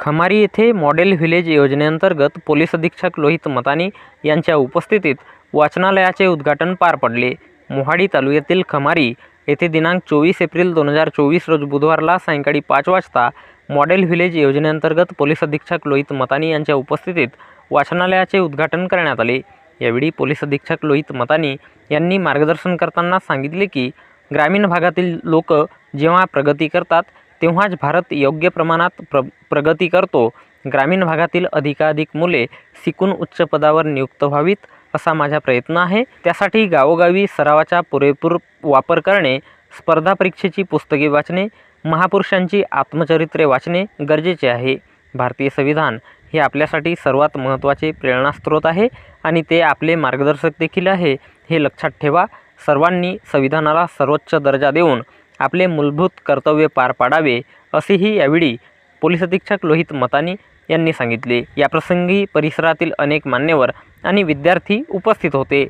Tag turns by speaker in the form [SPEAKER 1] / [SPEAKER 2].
[SPEAKER 1] खमारी येथे model village योजनेअंतर्गत police अधीक्षक लोहित मतानी यांच्या उपस्थितीत वाचनालयाचे उद्घाटन पार पडले. मोहाडी तालुक्यातील खमारी येथे दिनांक चोवीस एप्रिल दोन हजार चोवीस रोज बुधवारला सायंकाळी पाच वाजता मॉडेल व्हिलेज योजनेअंतर्गत पोलीस अधीक्षक लोहित मतानी यांच्या उपस्थितीत वाचनालयाचे उद्घाटन करण्यात आले. यावेळी पोलीस अधीक्षक लोहित मतानी यांनी मार्गदर्शन करताना सांगितले की ग्रामीण भागातील लोक जेव्हा प्रगती करतात तेव्हाच भारत योग्य प्रमाणात प्र प्रगती करतो. ग्रामीण भागातील अधिकाधिक मुले शिकून उच्च पदावर नियुक्त व्हावीत असा माझा प्रयत्न आहे. त्यासाठी गावोगावी सरावाचा पुरेपूर वापर करणे स्पर्धा परीक्षेची पुस्तके वाचणे महापुरुषांची आत्मचरित्रे वाचणे गरजेचे आहे. भारतीय संविधान हे आपल्यासाठी सर्वात महत्त्वाचे प्रेरणास्रोत आहे आणि ते आपले मार्गदर्शक देखील आहे. हे लक्षात ठेवा सर्वांनी संविधानाला सर्वोच्च दर्जा देऊन आपले मूलभूत कर्तव्य पार पाडावे असेही यावेळी पोलीस अधीक्षक लोहित मतानी यांनी सांगितले. याप्रसंगी परिसरातील अनेक मान्यवर आणि विद्यार्थी उपस्थित होते.